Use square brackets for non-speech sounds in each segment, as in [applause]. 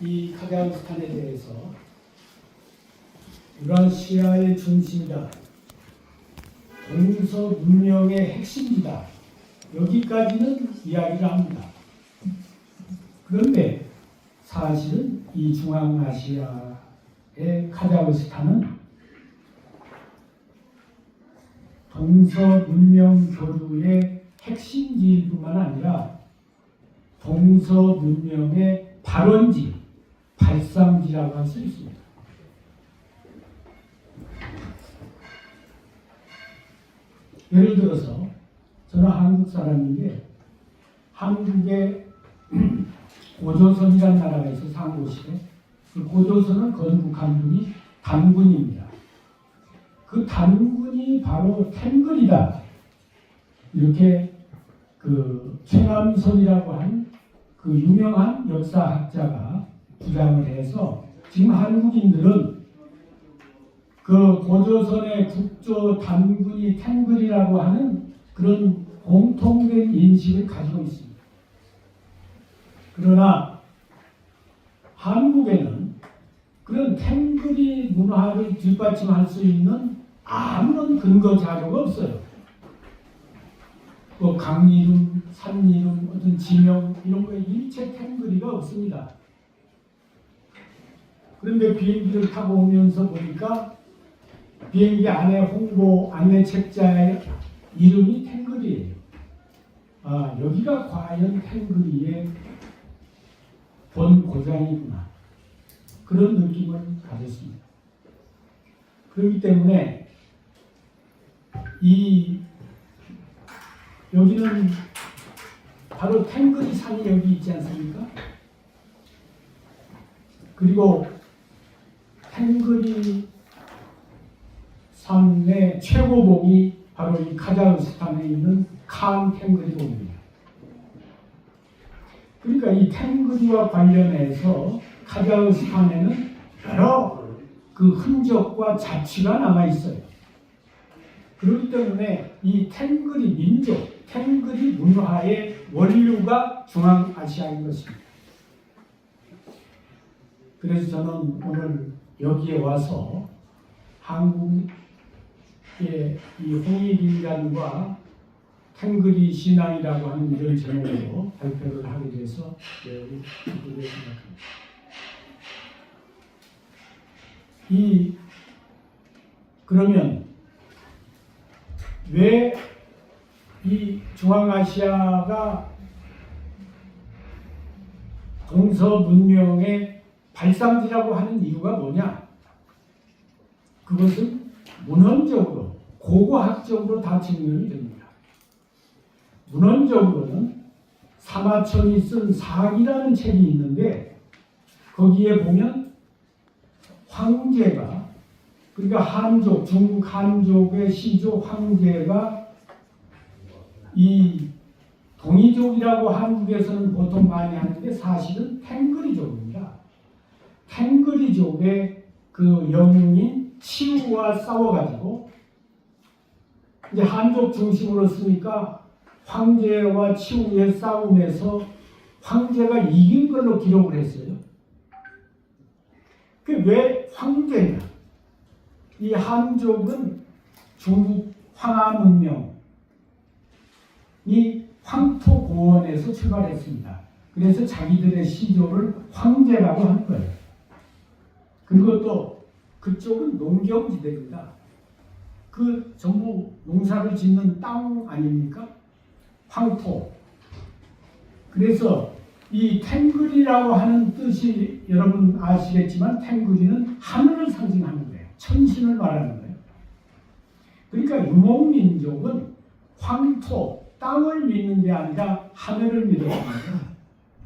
이 카자흐스탄에 대해서 유라시아의 중심이다. 동서 문명의 핵심이다. 여기까지는 이야기를 합니다. 그런데 사실은 이 중앙아시아의 카자흐스탄은 동서 문명 교류의 핵심지일 뿐만 아니라 동서 문명의 발원지, 발상지라고 할 수 있습니다. 예를 들어서 저는 한국 사람인데 한국의 [clears throat] 고조선이라는 나라가 있어 상고시대 그 고조선을 건국한 분이 단군입니다. 그 단군이 바로 탱글이다 이렇게 그 최남선이라고 한 그 유명한 역사학자가 주장을 해서 지금 한국인들은 그 고조선의 국조 단군이 탱글이라고 하는 그런 공통된 인식을 가지고 있습니다. 그러나 한국에는 그런 탱글이 문화를 뒷받침할 수 있는 아무런 근거 자료가 없어요. 뭐 강 이름, 산 이름, 어떤 지명 이런 거에 일체 탱글이가 없습니다. 그런데 비행기를 타고 오면서 보니까 비행기 안에 홍보 안내 책자의 이름이 탱글이에요. 아 여기가 과연 탱글이의 본 고장이구나 그런 느낌을 가졌습니다. 그렇기 때문에 이 여기는 바로 탱글이 산이 여기 있지 않습니까? 그리고 탱글이 산의 최고봉이 바로 이 카자흐스탄에 있는 칸 탱글이 봉입니다. 그러니까 이 탱글이와 관련해서 카자흐스탄에는 여러 그 흔적과 자취가 남아 있어요. 그렇기 때문에 이 탱글이 민족, 탱글이 문화의 원류가 중앙아시아인 것입니다. 그래서 저는 오늘 여기에 와서 한국의 이 홍익인간과 탱글이 신앙이라고 하는 이런 제목으로 발표를 하게 돼서 매우 기쁘게 생각합니다. 이 그러면 왜 이 중앙아시아가 동서 문명의 발상지라고 하는 이유가 뭐냐? 그것은 문헌적으로, 고고학적으로 다 증명이 됩니다. 문헌적으로는 사마천이 쓴 사기라는 책이 있는데 거기에 보면 황제가 그러니까 한족, 중국 한족의 시조 황제가 이 동이족이라고 한국에서는 보통 많이 하는데 사실은 탱그리족입니다. 탱그리족의 그 영웅인 치우와 싸워가지고 이제 한족 중심으로 쓰니까 황제와 치우의 싸움에서 황제가 이긴 걸로 기록을 했어요. 그 왜 황제냐? 이 한족은 중국 황하 문명이 황토 고원에서 출발했습니다. 그래서 자기들의 시조를 황제라고 하는 거예요. 그리고 또 그쪽은 농경지대입니다. 그 전부 농사를 짓는 땅 아닙니까? 황토. 그래서 이 탱글이라고 하는 뜻이 여러분 아시겠지만 탱글이는 하늘을 상징하는 거예요. 천신을 말하는 거예요. 그러니까 유목민족은 황토, 땅을 믿는 게 아니라 하늘을 믿었습니다.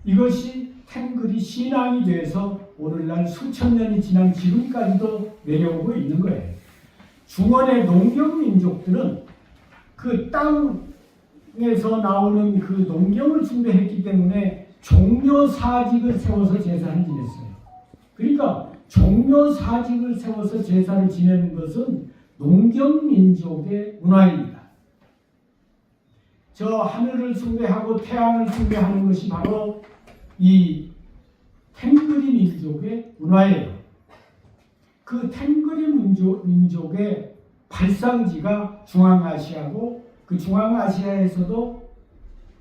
이것이 탱글이 신앙이 돼서 오늘날 수천 년이 지난 지금까지도 내려오고 있는 거예요. 중원의 농경 민족들은 그 땅에서 나오는 그 농경을 숭배했기 때문에 종묘 사직을 세워서 제사를 지냈어요. 그러니까 종묘 사직을 세워서 제사를 지내는 것은 농경 민족의 문화입니다. 저 하늘을 숭배하고 태양을 숭배하는 것이 바로 이 탱그리 민족의 문화예요. 그 탱그리 민족, 민족의 발상지가 중앙아시아고 그 중앙아시아에서도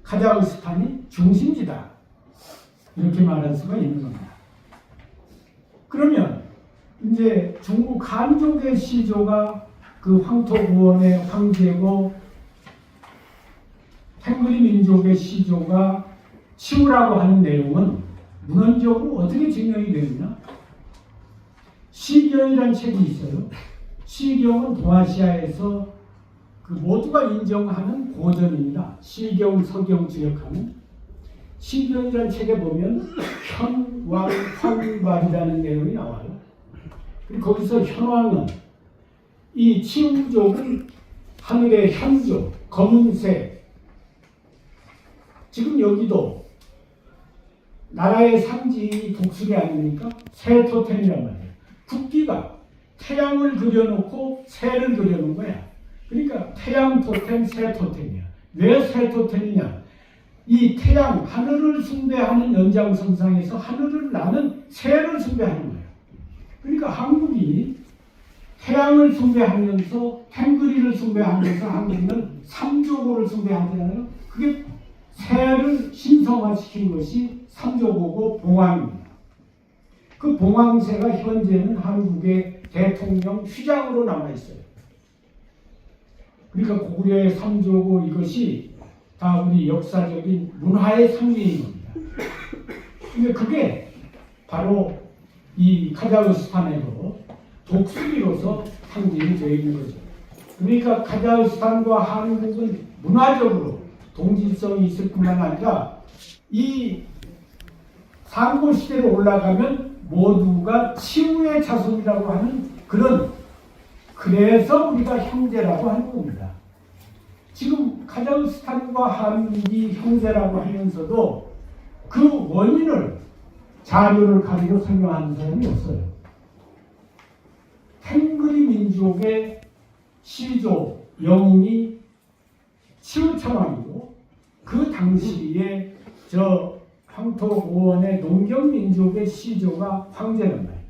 카자흐스탄이 중심지다. 이렇게 말할 수가 있는 겁니다. 그러면 이제 중국 한족의 시조가 그 황토구원의 황제고 탱그리 민족의 시조가 치우라고 하는 내용은 문헌적으로 어떻게 증명이 되느냐? 시경이라는 책이 있어요. 시경은 동아시아에서 그 모두가 인정하는 고전입니다. 시경, 서경 주역하는 시경이라는 책에 보면 현왕, 황발이라는 내용이 나와요. 그리고 거기서 현왕은 이 치우족은 하늘의 현족, 검은색. 지금 여기도 나라의 상징이 독수리 아닙니까? 새 토템이란 말이에요. 국기가 태양을 그려놓고 새를 그려놓은 거야. 그러니까 태양 토템, 새 토템이야. 왜 새 토템이냐? 이 태양, 하늘을 숭배하는 연장선상에서 하늘을 나는 새를 숭배하는 거예요. 그러니까 한국이 태양을 숭배하면서 탱그리를 숭배하면서 한국은 삼조고를 숭배하잖아요. 그게 새를 신성화시킨 것이 삼조고고 봉황입니다. 그 봉황새가 현재는 한국의 대통령 휘장으로 남아 있어요. 그러니까 고구려의 삼조고 이것이 다 우리 역사적인 문화의 상징인 겁니다. 근데 그게 바로 이 카자흐스탄에도 독수리로서 상징이 되어 있는 거죠. 그러니까 카자흐스탄과 한국은 문화적으로 동질성이 있을 뿐만 아니라 이 상고 시대로 올라가면 모두가 치우의 자손이라고 하는 그런 그래서 우리가 형제라고 하는 겁니다. 지금 카자흐스탄과 한국이 형제라고 하면서도 그 원인을 자료를 가지고 설명하는 사람이 없어요. 탱그리 민족의 시조 영웅이 치우천왕이고 그 당시에 저 황토고원의 농경민족의 시조가 황제란 말이에요.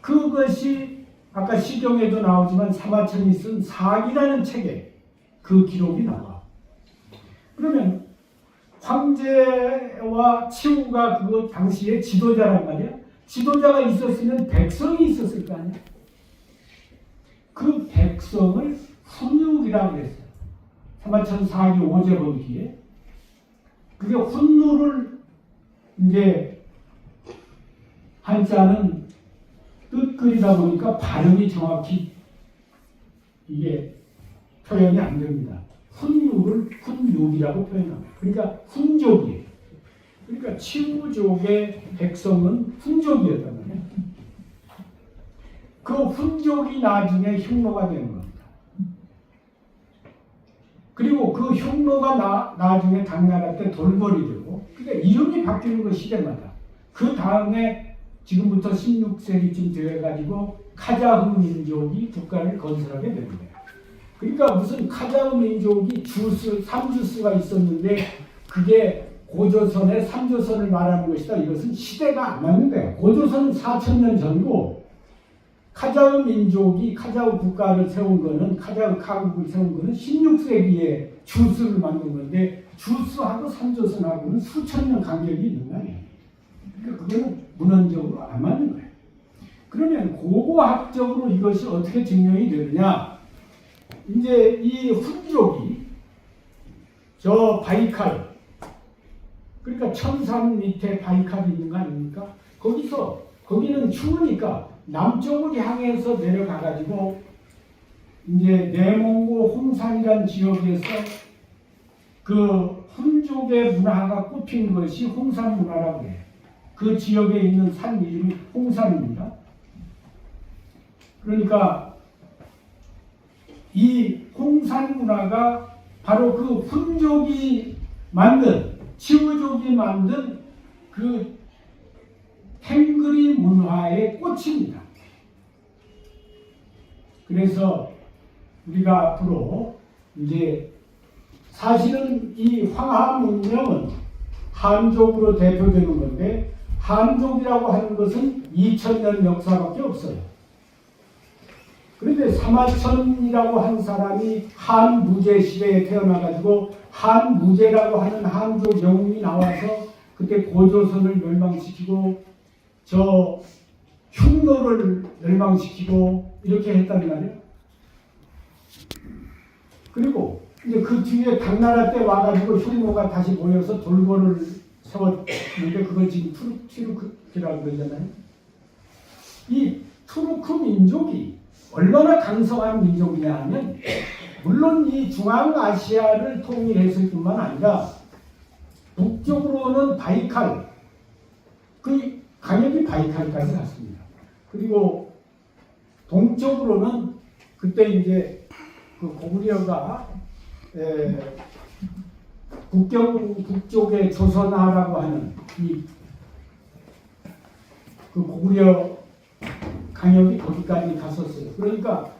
그것이 아까 시경에도 나오지만 사마천이 쓴 사기라는 책에 그 기록이 나와. 그러면 황제와 치우가 그 당시에 지도자란 말이야. 지도자가 있었으면 백성이 있었을 거 아니야. 그 백성을 훈육이라고 했어요. 사마천 사기 오제번기에. 그게 훈누를 이제 한자는 뜻글이다 보니까 발음이 정확히 이게 표현이 안 됩니다. 훈육을 훈육이라고 표현합니다. 그러니까 훈족이에요. 그러니까 치우족의 백성은 훈족이었단 말이에요. 그 훈족이 나중에 흉노가 되는 겁니다. 그리고 그 흉노가 나, 나중에 당나라 때 돌벌이 되고 그러니까 이름이 바뀌는 거 시대마다 그 다음에 지금부터 16세기쯤 되어가지고 카자흐 민족이 국가를 건설하게 되는 거예요. 그러니까 무슨 카자흐 민족이 주스, 삼주스가 있었는데 그게 고조선의 삼조선을 말하는 것이다. 이것은 시대가 안 맞는 거예요. 고조선은 4천년 전고 카자흐 민족이 카자흐 국가를 세운 거는 카자흐 카국을 세운 거는 16세기에 주스를 만든 건데 주스하고 삼조선하고는 수천 년 간격이 있는 거 아니에요. 그러니까 그거는 문헌적으로 안 맞는 거예요. 그러면 고고학적으로 이것이 어떻게 증명이 되느냐? 이제 이 훈족이 저 바이칼 그러니까 천산 밑에 바이칼이 있는 거 아닙니까? 거기서 거기는 추우니까 남쪽을 향해서 내려가 가지고 이제 내몽고 홍산이라는 지역에서 그 훈족의 문화가 꼽힌 것이 홍산 문화라고 해요. 그 지역에 있는 산 이름이 홍산입니다. 그러니까 이 홍산 문화가 바로 그 훈족이 만든 치우족이 만든 그 탱그리 문화의 꽃입니다. 그래서 우리가 앞으로 이제 사실은 이 황하 문명은 한족으로 대표되는 건데 한족이라고 하는 것은 2000년 역사밖에 없어요. 그런데 사마천이라고 한 사람이 한무제 시대에 태어나가지고 한무제라고 하는 한족 영웅이 나와서 그때 고조선을 멸망시키고 저 흉노를 멸망시키고 이렇게 했단 말이에요. 그리고 이제 그 뒤에 당나라 때 와가지고 흉노가 다시 모여서 돌고를 세웠는데 그걸 지금 투르, 투르크라고 그러잖아요. 이 투르크 민족이 얼마나 강성한 민족이냐 하면 물론 이 중앙아시아를 통일했을 뿐만 아니라 북쪽으로는 바이칼 그 강역이 바이칼까지 갔습니다. 그리고 동쪽으로는 그때 이제 그 고구려가 에, 국경 북쪽의 조선하라고 하는 이 그 고구려 강역이 거기까지 갔었어요. 그러니까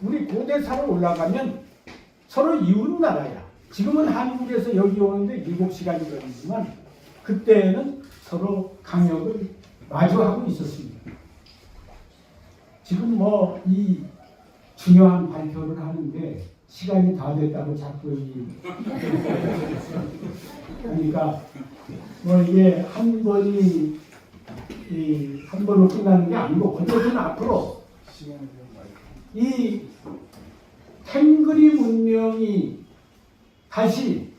우리 고대사로 올라가면 서로 이웃 나라야. 지금은 한국에서 여기 오는데 7시간이 걸리지만 그때는 서로 강역을 마주하고 있었습니다. 지금 뭐 이 중요한 발표를 하는데 시간이 다 됐다고 자꾸 이 그러니까 뭐 이게 한 번이 이한 번으로 끝나는 게 아니고 어쨌든 앞으로 이 탱그리 문명이 다시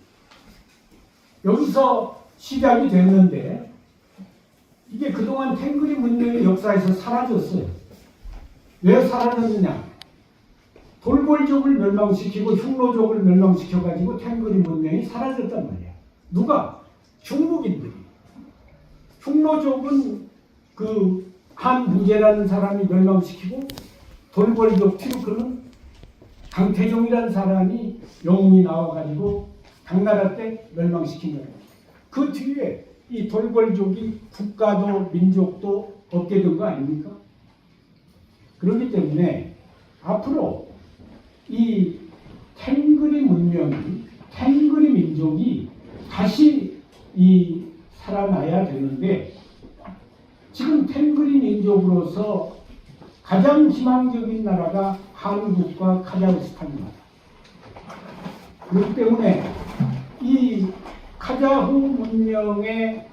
여기서 시작이 됐는데 이게 그동안 탱그리 문명의 역사에서 사라졌어요. 왜 사라졌느냐? 돌골족을 멸망시키고 흉노족을 멸망시켜가지고 탱그리 문명이 사라졌단 말이야. 누가? 중국인들이. 흉노족은 그 한무제라는 사람이 멸망시키고 돌골족 티루크는 강태종이라는 사람이 영웅이 나와가지고 당나라 때 멸망시킨 거예요. 그 뒤에 이 돌골족이 국가도 민족도 얻게 된 거 아닙니까? 그렇기 때문에 앞으로 이 탱그리 문명이 탱그리 민족이 다시 이 살아나야 되는데 지금 탱그리 민족으로서 가장 희망적인 나라가 한국과 카자흐스탄입니다. 그렇기 때문에 이 카자흐 문명의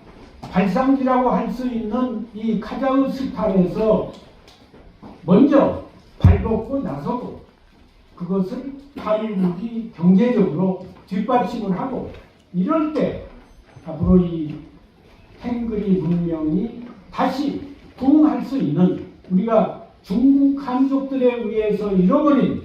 발상지라고 할 수 있는 이 카자흐스탄에서 먼저 발벗고 나서고 그것을 한국이 경제적으로 뒷받침을 하고 이럴 때 앞으로 이 탱그리 문명이 다시 부흥할 수 있는 우리가 중국 한족들에 의해서 잃어버린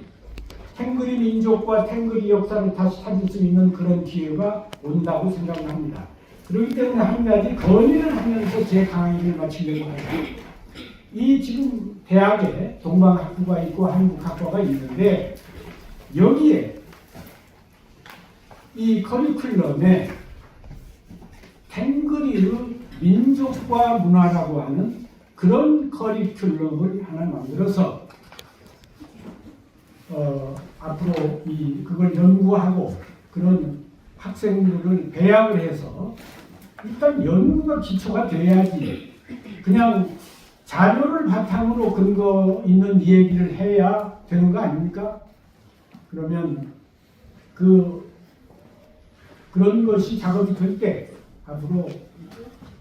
탱그리 민족과 탱그리 역사를 다시 찾을 수 있는 그런 기회가 온다고 생각을 합니다. 그렇기 때문에 한 가지 건의를 하면서 제 강의를 마치려고 합니다. 이 지금 대학에 동방학부가 있고 한국학과가 있는데 여기에 이 커리큘럼에 탱그리의 민족과 문화라고 하는 그런 커리큘럼을 하나 만들어서 어, 앞으로 이 그걸 연구하고 그런 학생들을 배양을 해서 일단 연구가 기초가 돼야지 그냥 자료를 바탕으로 근거 있는 얘기를 해야 되는 거 아닙니까? 그러면 그 그런 것이 작업이 될 때 앞으로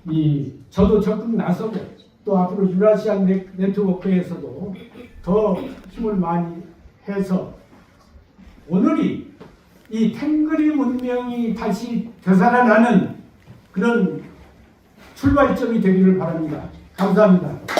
이 저도 적극 나서고 또 앞으로 유라시안 네- 네트워크에서도 더 힘을 많이 해서 오늘이 이 탱그리 문명이 다시 되살아나는 그런 출발점이 되기를 바랍니다. 감사합니다.